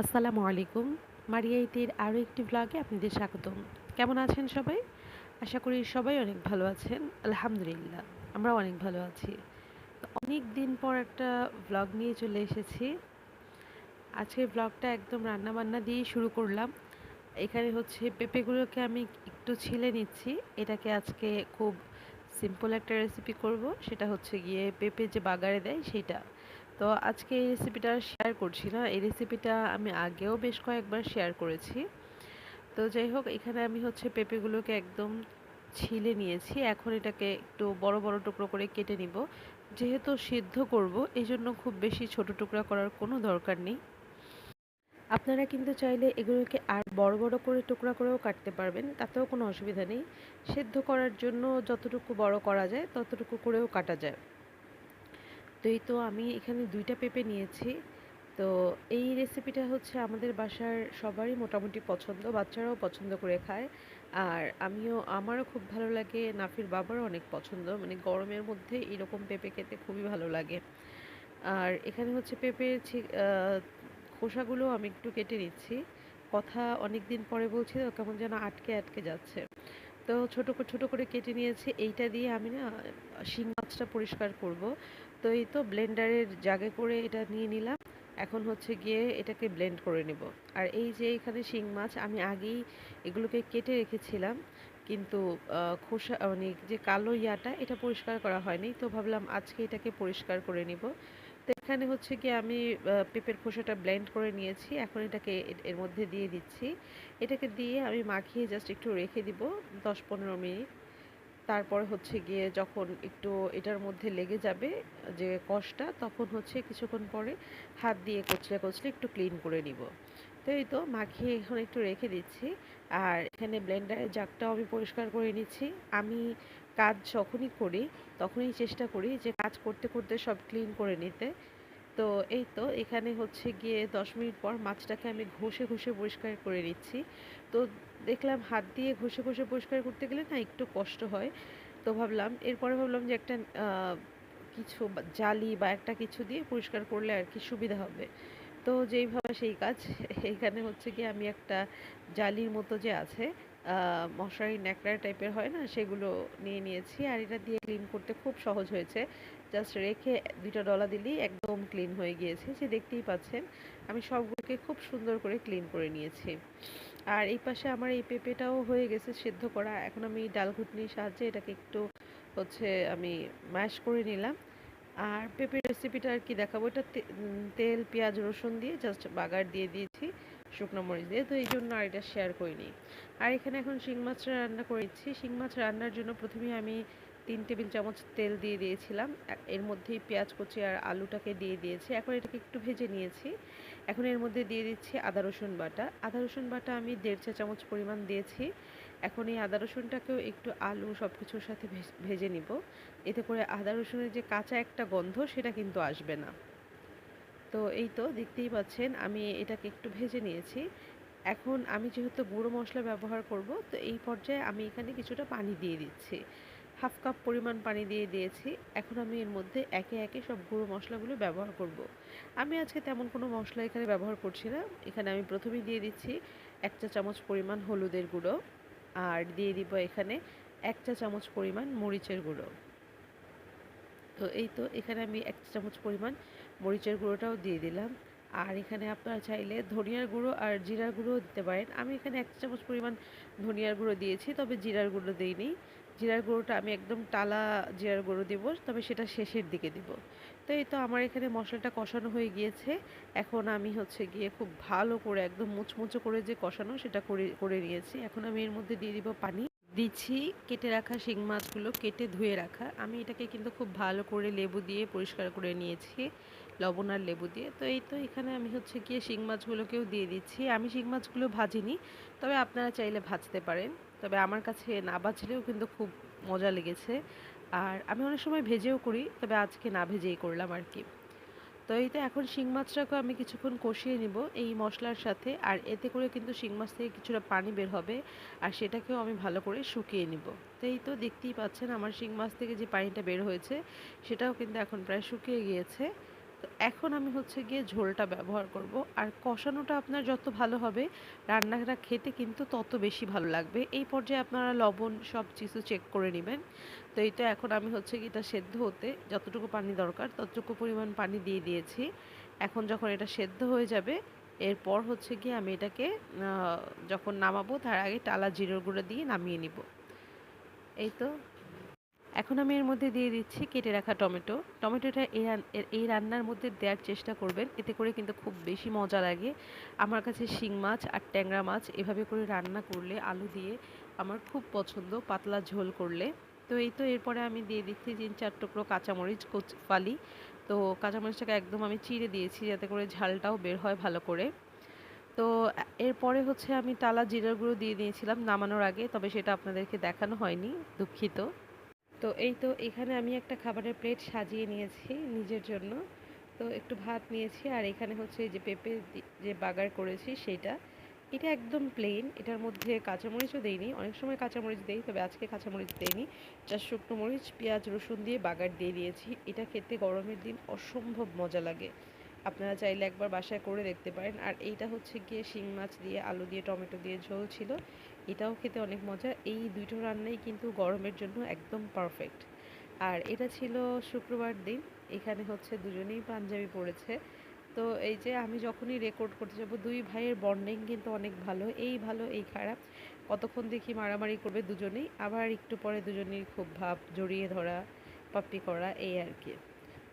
আসসালামু আলাইকুম। মারিয়া ইতির আরও একটি ব্লগে আপনাদের স্বাগতম। কেমন আছেন সবাই? আশা করি সবাই অনেক ভালো আছেন। আলহামদুলিল্লাহ আমরা অনেক ভালো আছি। অনেক দিন পর একটা ব্লগ নিয়ে চলে এসেছি। আজকের ব্লগটা একদম রান্না বান্না দিয়েই শুরু করলাম। এখানে হচ্ছে পেঁপেগুলোকে আমি একটু ছিলে নিচ্ছি। এটাকে আজকে খুব সিম্পল একটা রেসিপি করব। সেটা হচ্ছে গিয়ে পেঁপে যে বাগারে দেয় সেটা তো আজকে এই রেসিপিটা শেয়ার করছি না। এই রেসিপিটা আমি আগেও বেশ কয়েকবার শেয়ার করেছি। তো যাই হোক, এখানে আমি হচ্ছে পেঁপেগুলোকে একদম ছিলে নিয়েছি। এখন এটাকে একটু বড় বড় টুকরো করে কেটে নিব। যেহেতু সিদ্ধ করব এই জন্য খুব বেশি ছোট টুকরা করার কোনো দরকার নেই। আপনারা কিন্তু চাইলে এগুলোকে আর বড় বড় করে টুকরা করেও কাটতে পারবেন, তাতেও কোনো অসুবিধা নেই। সেদ্ধ করার জন্য যতটুকু বড় করা যায়, ততটুকু করেও কাটা যায়। তো এই তো আমি এখানে দুইটা পেঁপে নিয়েছি। তো এই রেসিপিটা হচ্ছে আমাদের বাসার সবারই মোটামুটি পছন্দ, বাচ্চারাও পছন্দ করে খায়। আর আমিও, আমারও খুব ভালো লাগে, নাফির বাবারও অনেক পছন্দ। মানে গরমের মধ্যে এরকম পেঁপে খেতে খুবই ভালো লাগে। আর এখানে হচ্ছে পেঁপের খোসাগুলো আমি একটু কেটে নিচ্ছি। কথা অনেক দিন পরে বলছি তো, কেমন যেন আটকে আটকে যাচ্ছে। তো ছোট ছোট করে কেটে নিয়েছি। এইটা দিয়ে আমি না, শিং মাছটা পরিষ্কার করব। তো এই তো ব্লেন্ডারের জাগে করে এটা নিয়ে নিলাম। এখন হচ্ছে গিয়ে এটাকে ব্লেন্ড করে নেব। আর এই যে এখানে শিং মাছ, আমি আগেই এগুলোকে কেটে রেখেছিলাম। কিন্তু খোসা মানে যে কালো ইয়াটা, এটা পরিষ্কার করা হয়নি। তো ভাবলাম আজকে এটাকে পরিষ্কার করে নিব। তো এখানে হচ্ছে কি আমি পেঁপের খোসাটা ব্লেন্ড করে নিয়েছি। এখন এটাকে এর মধ্যে দিয়ে দিচ্ছি। এটাকে দিয়ে আমি মাখিয়ে জাস্ট একটু রেখে দিব দশ পনেরো মিনিট। তারপর হচ্ছে গিয়ে যখন একটু এটার মধ্যে লেগে যাবে যে কষটা, তখন হচ্ছে কিছুক্ষণ পরে হাত দিয়ে কচলে কচলে একটু ক্লিন করে নিব। তো এই তো মাখিয়ে এখন একটু রেখে দিচ্ছি। আর এখানে ব্লেন্ডারের জাগটাও আমি পরিষ্কার করে নিচ্ছি। আমি কাজ যখনই করি, তখনই চেষ্টা করি যে কাজ করতে করতে সব ক্লিন করে নিতে। তো এই তো এখানে হচ্ছে গিয়ে দশ মিনিট পর মাছটাকে আমি ঘষে ঘষে পরিষ্কার করে নিচ্ছি। তো দেখলাম হাত দিয়ে ঘষে ঘষে পরিষ্কার করতে গেলে না একটু কষ্ট হয়। তো ভাবলাম, এরপরে ভাবলাম যে একটা কিছু জালি বা একটা কিছু দিয়ে পরিষ্কার করলে আর কি সুবিধা হবে। তো যেইভাবে সেই কাজ এইখানে হচ্ছে কি আমি একটা জালির মতো যে আছে মশারি ন্যাকড়া টাইপের হয় না, সেগুলো নিয়ে নিয়েছি। আর এটা দিয়ে ক্লিন করতে খুব সহজ হয়েছে। জাস্ট রেখে দুইটা ডলা দিলেই একদম ক্লিন হয়ে গিয়েছে। যে দেখতেই পাচ্ছেন, আমি সবগুলোকে খুব সুন্দর করে ক্লিন করে নিয়েছি। আর এই পাশে আমার এই পেঁপেটাও হয়ে গেছে সেদ্ধ করা। এখন আমি ডাল ঘুটনির সাহায্যে এটাকে একটু হচ্ছে আমি ম্যাশ করে নিলাম। আর পেঁপের রেসিপিটা আর কি দেখাবো। এটা তেল, পেঁয়াজ, রসুন দিয়ে জাস্ট বাগার দিয়ে দিয়েছি, শুকনো মরিচ দিয়ে। তো এই জন্য আর এটা শেয়ার করিনি। আর এখানে এখন শিং মাছটা রান্না করেছি। শিং মাছ রান্নার জন্য প্রথমে আমি তিন টেবিল চামচ তেল দিয়ে দিয়েছিলাম। এর মধ্যেই পেঁয়াজ কুচি আর আলুটাকে দিয়ে দিয়েছি। এখন এটাকে একটু ভেজে নিয়েছি। এখন এর মধ্যে দিয়ে দিচ্ছি আদা, রসুন বাটা। আদা, রসুন বাটা আমি দেড় চা চামচ পরিমাণ দিয়েছি। এখন এই আদা, রসুনটাকেও একটু আলু সব কিছুর সাথে ভেজে নিব। এতে করে আদা, রসুনের যে কাঁচা একটা গন্ধ সেটা কিন্তু আসবে না। তো এই তো দেখতেই পাচ্ছেন, আমি এটাকে একটু ভেজে নিয়েছি। এখন আমি যেহেতু গুঁড়ো মশলা ব্যবহার করব, তো এই পর্যায়ে আমি এখানে কিছুটা পানি দিয়ে দিচ্ছি। হাফ কাপ পরিমাণ পানি দিয়ে দিয়েছি। এখন আমি এর মধ্যে একে একে সব গুঁড়ো মশলাগুলো ব্যবহার করব। আমি আজকে তেমন কোনো মশলা এখানে ব্যবহার করছি না। এখানে আমি প্রথমেই দিয়ে দিচ্ছি এক চা চামচ পরিমাণ হলুদের গুঁড়ো আর দিয়ে দিব এখানে এক চা চামচ পরিমাণ মরিচের গুঁড়ো। তো এই তো এখানে আমি এক চা চামচ পরিমাণ মরিচের গুঁড়োটাও দিয়ে দিলাম। আর এখানে আপনারা চাইলে ধনিয়ার গুঁড়ো আর জিরার গুঁড়ো দিতে পারেন। আমি এখানে এক চামচ পরিমাণ ধনিয়ার গুঁড়ো দিয়েছি, তবে জিরার গুঁড়ো দিইনি। জিরার গুঁড়োটা আমি একদম টালা জিরার গুঁড়ো দেব, তবে সেটা শেষের দিকে দিব। তো এই তো আমার এখানে মশলাটা কষানো হয়ে গিয়েছে। এখন আমি হচ্ছে গিয়ে খুব ভালো করে একদম মুচমুচো করে যে কষানো সেটা করে করে নিয়েছি। এখন আমি এর মধ্যে দিয়ে দিব পানি। দিচ্ছি কেটে রাখা শিং মাছগুলো কেটে ধুয়ে রাখা। আমি এটাকে কিন্তু খুব ভালো করে লেবু দিয়ে পরিষ্কার করে নিয়েছি। লবণ আর লেবু দিয়ে। তো এই তো এখানে আমি হচ্ছে গিয়ে শিং মাছগুলোকেও দিয়ে দিচ্ছি। আমি শিং মাছগুলো ভাজিনি, তবে আপনারা চাইলে ভাজতে পারেন। তবে আমার কাছে না ভাজলেও কিন্তু খুব মজা লেগেছে। আর আমি অনেক সময় ভেজেও করি, তবে আজকে না ভেজেই করলাম আর কি। তো এই তো এখন শিং মাছটাকে আমি কিছুক্ষণ কষিয়ে নিব এই মশলার সাথে। আর এতে করে কিন্তু শিং মাছ থেকে কিছুটা পানি বের হবে, আর সেটাকেও আমি ভালো করে শুকিয়ে নিব। তো এই তো দেখতেই পাচ্ছেন আমার শিং মাছ থেকে যে পানিটা বের হয়েছে, সেটাও কিন্তু এখন প্রায় শুকিয়ে গিয়েছে। তো এখন আমি হচ্ছে গিয়ে ঝোলটা ব্যবহার করব। আর কষানোটা আপনার যত ভালো হবে রান্নাটা খেতে কিন্তু তত বেশি ভালো লাগবে। এই পর্যায়ে আপনারা লবণ, সব কিছু চেক করে নেবেন। তো এই তো এখন আমি হচ্ছে কি এটা সেদ্ধ হতে যতটুকু পানি দরকার, ততটুকু পরিমাণ পানি দিয়ে দিয়েছি। এখন যখন এটা সেদ্ধ হয়ে যাবে, এরপর হচ্ছে গিয়ে আমি এটাকে যখন নামাবো, তার আগে টালা জিরোর গুঁড়ো দিয়ে নামিয়ে নিব। এই তো এখন আমি এর মধ্যে দিয়ে দিচ্ছি কেটে রাখা টমেটো। টমেটোটা এই এই রান্নার মধ্যে দেওয়ার চেষ্টা করবেন। এতে করে কিন্তু খুব বেশি মজা লাগে। আমার কাছে শিং মাছ আর ট্যাংরা মাছ এভাবে করে রান্না করলে আলু দিয়ে আমার খুব পছন্দ, পাতলা ঝোল করলে। তো এই তো এরপরে আমি দিয়ে দিচ্ছি তিন চার টুকরো কাঁচামরিচ ফালি তো কাঁচামরিচটাকে একদম আমি চিড়ে দিয়েছি যাতে করে ঝালটাও বের হয় ভালো করে। তো এরপরে হচ্ছে আমি টালা, জিরার গুঁড়ো দিয়ে দিয়েছিলাম নামানোর আগে, তবে সেটা আপনাদেরকে দেখানো হয়নি, দুঃখিত। তো এই তো এখানে আমি একটা খাবারের প্লেট সাজিয়ে নিয়েছি নিজের জন্য। তো একটু ভাত নিয়েছি আর এখানে হচ্ছে এই যে পেঁপে যে বাগার করেছি সেটা। এটা একদম প্লেন এটার মধ্যে কাঁচামরিচও দেইনি। অনেক সময় কাঁচামরিচ দেই, তবে আজকে কাঁচামরিচ দেইনি। যা শুকনো মরিচ, পেঁয়াজ, রসুন দিয়ে বাগার দিয়ে দিয়েছি। এটা খেতে গরমের দিন অসম্ভব মজা লাগে। আপনারা চাইলে একবার বাসায় করে দেখতে পারেন। আর এইটা হচ্ছে গিয়ে শিং মাছ দিয়ে, আলু দিয়ে, টমেটো দিয়ে ঝোল ছিল। এটাও খেতে অনেক মজা। এই দুটো রান্নাই কিন্তু গরমের জন্য একদম পারফেক্ট আর এটা ছিল শুক্রবার দিন, এখানে হচ্ছে দুজনেই পাঞ্জাবি পড়েছে তো এই যে আমি যখনই রেকর্ড করতে যাব, দুই ভাইয়ের বন্ডিং কিন্তু অনেক ভালো, এই ভালো, এই খারাপ। কতক্ষণ দেখি মারামারি করবে দুজনেই, আবার একটু পরে দুজনেই খুব ভাব জড়িয়ে ধরা পাপ্পি করা, এই আর কি।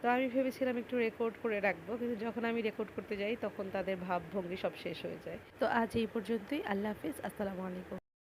তো আমি ভেবেছিলাম একটু রেকর্ড করে রাখব, কিন্তু যখন আমি রেকর্ড করতে যাই, তখন তাদের ভাবভঙ্গি সব শেষ হয়ে যায়। তো আজ এই পর্যন্তই, আল্লাহ হাফিজ, আসসালামু আলাইকুম।